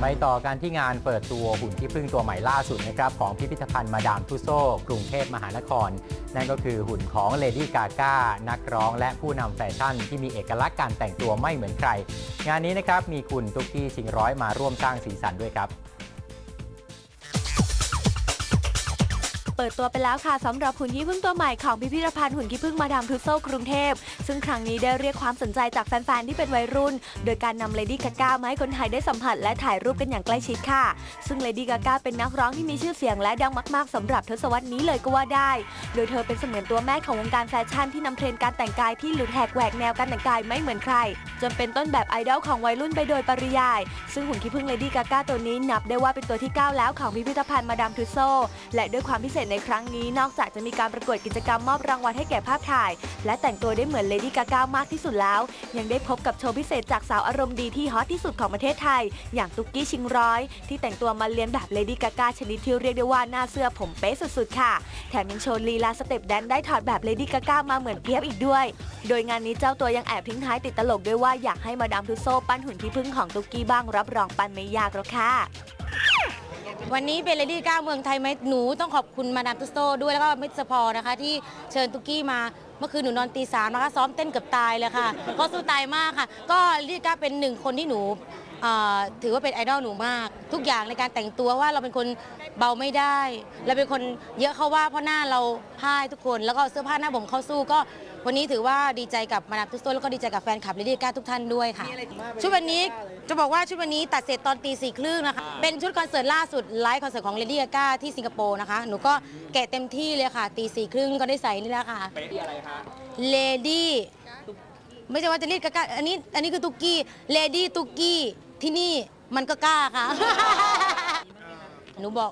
ไปต่อกันที่งานเปิดตัวหุ่นที่พึ่งตัวใหม่ล่าสุดนะครับของพิพิธภัณฑ์มาดามทุโซกรุงเทพมหานคร นั่นก็คือหุ่นของเลดี้กาก้านักร้องและผู้นำแฟชั่นที่มีเอกลักษณ์การแต่งตัวไม่เหมือนใคร งานนี้นะครับมีคุณตุ๊กกี้ชิงร้อยมาร่วมสร้างสีสันด้วยครับ เปิดตัวไปแล้วค่ะสำหรับหุ่นขี้ผึ้งตัวใหม่ของพิพิธภัณฑ์หุ่นขี้ผึ้งมาดามทุสโซกรุงเทพ ซึ่งครั้งนี้ได้เรียกความสนใจจากแฟนๆที่เป็นวัยรุ่น โดยการนำเลดี้กาก้ามาให้คนไทยได้สัมผัสและถ่ายรูปกันอย่างใกล้ชิดค่ะ ซึ่งเลดี้กาก้าเป็นนักร้องที่มีชื่อเสียงและดังมาก ๆสำหรับทศวรรษนี้เลยก็ว่าได้ โดยเธอเป็นเสมือนตัวแม่ของวงการแฟชั่นที่นำเทรนด์การแต่งกายที่หลุดแหกแหวกแนวการแต่งกายไม่เหมือนใคร จนเป็นต้นแบบไอดอลของวัยรุ่นไปโดยปริยาย ซึ่งหุ่นขี้ผึ้งเลดี้กาก้าตัวนี้นับได้ว่าเป็นตัวที่ 9 แล้วของพิพิธภัณฑ์มาดามทุสโซและด้วยความพิเศษในครั้งนี้นอกจากจะมีการประกวดกิจกรรมมอบรางวัลให้แก่ภาพถ่าย และแต่งตัวได้เหมือนเลดี้กาก้ามากที่สุดแล้ว ยังได้พบกับโชว์พิเศษจากสาวอารมณ์ดีที่ฮอตที่สุดของประเทศไทย อย่างตุ๊กกี้ชิงร้อย ที่แต่งตัวมาเลียนแบบเลดี้กาก้าชนิดที่เรียกได้ว่าหน้าเสื้อผมเป๊ะสุดๆค่ะ แถมยังโชว์ลีลาสเต็ปแดนได้ถอดแบบเลดี้กาก้ามาเหมือนเพียบอีกด้วย โดยงานนี้เจ้าตัวยังแอบทิ้งท้ายติดตลกด้วยว่าอยากให้มาดามทุโซปั้นหุ่นที่พึ่งของตุ๊กกี้บ้างรับรองปั้นไม่ยากหรอกค่ะ วันนี้เป็นเลดี้ก้าเมืองไทยไหมหนูต้องขอบคุณมาดามตุสโตด้วยแล้วก็มิสพอนะคะ ที่เชิญตุกกี้มาเมื่อคืนหนูนอนตีสามนะคะซ้อมเต้นเกือบตายเลยค่ะก็สู้ตายมากค่ะ ก็เลดี้ก้าเป็นหนึ่งคนที่หนูถือว่าเป็นไอดอลหนูมาก ทุกอย่างในการแต่งตัวว่าเราเป็นคนเบาไม่ได้ เราเป็นคนเยอะเขาว่าเพราะหน้าเราพ่ายทุกคน แล้วก็เสื้อผ้าหน้าผมเข้าสู้ก็ วันนี้ถือว่าดีใจกับมาดามตุสโตแล้วก็ดีใจกับแฟนคลับเลดี้ก้าทุกท่านด้วยค่ะ ชุดวันนี้จะบอกว่าชุดวันนี้ตัดเสร็จตอนตีสี่ครึ่งนะคะ เป็นชุดคอนเสิร์ตล่าสุดไลฟ์คอนเสิร์ตของเลดี้กาก้าที่สิงคโปร์นะคะ หนูก็แกะเต็มที่เลยค่ะ ตีสี่ครึ่งก็ได้ใส่นี่แหละค่ะเลดี้ไม่ใช่ว่าจะเรียกกาก้าอันนี้ อันนี้คือตุกกี้เลดี้ตุกกี้ที่นี่มันก็กล้าค่ะ หนูบอก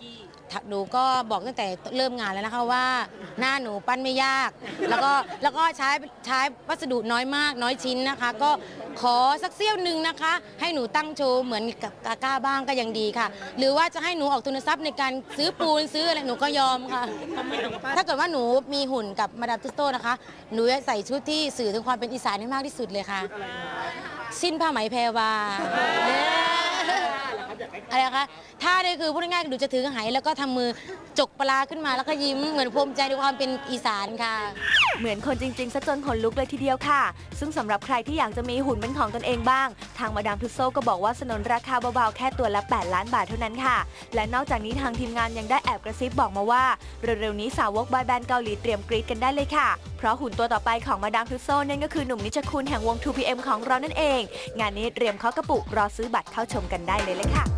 หนูก็บอกตั้งแต่เริ่มงานแล้วนะคะว่า หน้าหนูปั้นไม่ยาก แล้วก็แล้วก็ใช้ใช้วัสดุน้อยมากน้อยชิ้นนะคะ ก็ขอสักเสี้ยวหนึ่งนะคะ ให้หนูตั้งโชว์เหมือนกับกาก้าบ้างก็ยังดีค่ะ หรือว่าจะให้หนูออกทุนทรัพย์ในการซื้อปูนซื้ออะไรหนูก็ยอมค่ะ ถ้าเกิดว่าหนูมีหุ่นกับมาดามตุสโตนะคะ หนูจะใส่ชุดที่สื่อถึงความเป็นอีสานให้มากที่สุดเลยค่ะสิ้นผ้าไหมแพรวา อะไรคะท่าเนี่ยคือพูดง่ายๆหนูจะถือไหแล้วก็ทำมือจกปลาขึ้นมาแล้วก็ยิ้มเหมือนภูมิใจในความเป็นอีสานค่ะ เหมือนคนจริงๆซะจนขนลุกเลยทีเดียวค่ะ ซึ่งสำหรับใครที่อยากจะมีหุ่นเป็นของตนเองบ้าง ทางมาดามทุสโซก็บอกว่าสนนราคาเบาๆ แค่ตัวละ 8 ล้านบาทเท่านั้นค่ะ และนอกจากนี้ทางทีมงานยังได้แอบกระซิบบอกมาว่า เร็วๆนี้สาวกบอยแบนด์เกาหลีเตรียมกรีดกันได้เลยค่ะ เพราะหุ่นตัวต่อไปของมาดามทุสโซนั่นก็คือหนุ่มนิชคุณแห่งวง 2PM ของเรานั่นเอง งานนี้เตรียมเคาะกระปุกรอซื้อบัตรเข้าชมกันได้เลยเลยค่ะ